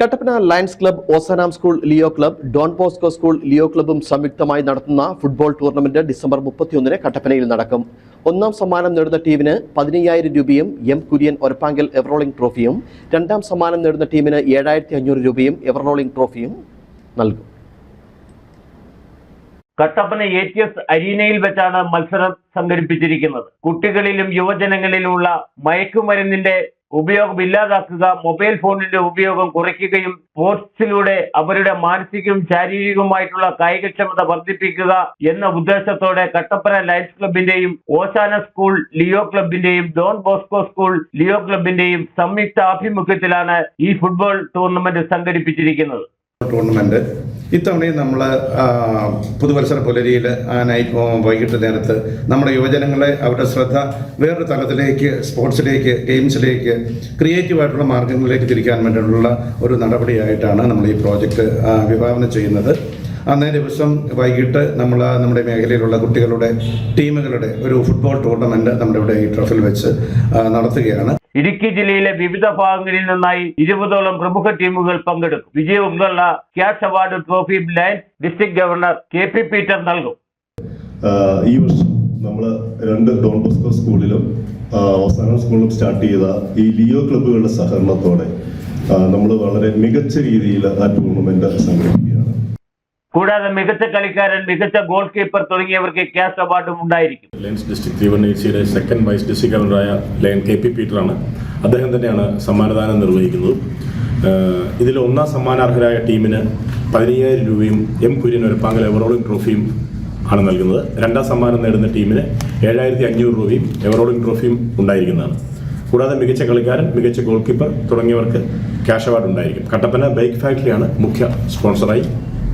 Kattappana lions club Ozanam school leo club Don Bosco school leo ക്ലബും സംയുക്തമായി നടത്തുന്ന football tournament December മുപ്പത്തിയൊന്നിന് കട്ടപ്പനയിൽ നടക്കും. ഒന്നാം സമ്മാനം നേടുന്ന ടീമിന് പതിനയ്യായിരം രൂപയും M Kurian Orappankal ever rolling ട്രോഫിയും രണ്ടാം സമ്മാനം നേടുന്ന ടീമിന് ഏഴായിരത്തി അഞ്ഞൂറ് രൂപയും എവറോളിംഗ് ട്രോഫിയും നൽകും. കട്ടപ്പന എ ടി എസ് അരീനയിൽ വെച്ചാണ് മത്സരം സംഘടിപ്പിച്ചിരിക്കുന്നത്. കുട്ടികളിലും യുവജനങ്ങളിലുമുള്ള മയക്കുമരുന്നിന്റെ ഉപയോഗം ഇല്ലാതാക്കുക മൊബൈൽ ഫോണിന്റെ ഉപയോഗം കുറയ്ക്കുകയും സ്പോർട്സിലൂടെ അവരുടെ മാനസികവും ശാരീരികവുമായിട്ടുള്ള കായികക്ഷമത വർദ്ധിപ്പിക്കുക എന്ന ഉദ്ദേശത്തോടെ കട്ടപ്പന ലയൻസ് ക്ലബിന്റെയും ഓശാന സ്കൂൾ ലിയോ ക്ലബിന്റെയും ഡോൺ ബോസ്കോ സ്കൂൾ ലിയോ ക്ലബിന്റെയും സംയുക്ത ആഭിമുഖ്യത്തിലാണ് ഈ ഫുട്ബോൾ ടൂർണമെന്റ് സംഘടിപ്പിച്ചിരിക്കുന്നത്. ടൂർണമെന്റ് ഇത്തവണയും നമ്മൾ പുതുവത്സര പുലരിയിൽ നൈറ്റ് വൈകിട്ട് നേരത്ത് നമ്മുടെ യുവജനങ്ങളെ അവരുടെ ശ്രദ്ധ വേറൊരു തലത്തിലേക്ക് സ്പോർട്സിലേക്ക് ഗെയിംസിലേക്ക് ക്രിയേറ്റീവായിട്ടുള്ള മാർഗങ്ങളിലേക്ക് തിരിക്കാൻ വേണ്ടിയിട്ടുള്ള ഒരു നടപടിയായിട്ടാണ് നമ്മൾ ഈ പ്രോജക്റ്റ് വിഭാവനം ചെയ്യുന്നത്. അന്നേ ദിവസം വൈകിട്ട് നമ്മൾ നമ്മുടെ മേഖലയിലുള്ള കുട്ടികളുടെ ടീമുകളുടെ ഒരു ഫുട്ബോൾ ടൂർണമെന്റ് നമ്മുടെ ഇവിടെ ഈ ട്രഫിൽ വെച്ച് നടത്തുകയാണ്. ഇടുക്കി ജില്ലയിലെ വിവിധ ഭാഗങ്ങളിൽ നിന്നായി ഇരുപതോളം പ്രമുഖ ടീമുകൾ പങ്കെടുക്കും. വിജയ് വിജയമുള്ള cash award trophy lion district governor K P Peter നൽകും. ഈ വർഷം നമ്മൾ രണ്ട് ഡോൺ ബോസ്കോ സ്കൂളിലും അവസാന സ്കൂളിലും സ്റ്റാർട്ട് ചെയ്ത ഈ ലിയോ ക്ലബ്ബുകളുടെ സഹകരണത്തോടെ നമ്മൾ വളരെ മികച്ച രീതിയിൽ ആ ടൂർണമെന്റ് സംഘടിപ്പിക്കുകയാണ്. കൂടാതെ മികച്ച കളിക്കാരൻ മികച്ച ഗോൾ കീപ്പർ തുടങ്ങിയവർക്ക് ക്യാഷ് അവാർഡും ഉണ്ടായിരിക്കും. ലയൻസ് ഡിസ്ട്രിക്ട് തിരുവണ്ണേച്ചിയുടെ സെക്കൻഡ് വൈസ് ഡിസ്ട്രിക്ട് ഗവർണറായ ലയൻ കെ പി പീറ്ററാണ് അദ്ദേഹം തന്നെയാണ് സമ്മാനദാനം നിർവഹിക്കുന്നത്. ഇതിൽ ഒന്നാം സമ്മാനാർഹരായ ടീമിന് പതിനയ്യായിരം രൂപയും M Kurian Oruppankal ever rolling ട്രോഫിയും ആണ് നൽകുന്നത്. രണ്ടാം സമ്മാനം നേടുന്ന ടീമിന് ഏഴായിരത്തി അഞ്ഞൂറ് രൂപയും എവറോളിംഗ് ട്രോഫിയും ഉണ്ടായിരിക്കുന്നതാണ്. കൂടാതെ മികച്ച കളിക്കാരൻ മികച്ച ഗോൾ കീപ്പർ തുടങ്ങിയവർക്ക് ക്യാഷ് അവാർഡ് ഉണ്ടായിരിക്കും. കട്ടപ്പന ബൈക്ക് ഫാക്ടറിയാണ് മുഖ്യ സ്പോൺസറായി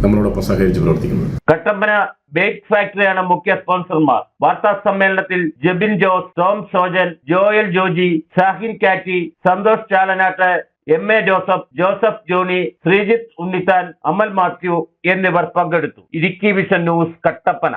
നമ്മളോടൊപ്പം സഹകരിച്ച് പ്രവർത്തിക്കുന്നത് കട്ടപ്പന ബേക്ക് ഫാക്ടറിയാണ് മുഖ്യ സ്പോൺസർമാർ. വാർത്താ സമ്മേളനത്തിൽ Jabin Jose Tom Sojan Joel Joji Shahin കാറ്റി Santhosh Chalanattu M A Joseph Joseph Johnny Sreejith Unnithan Amal Mathew എന്നിവർ പങ്കെടുത്തു. Idukki vision news Kattappana.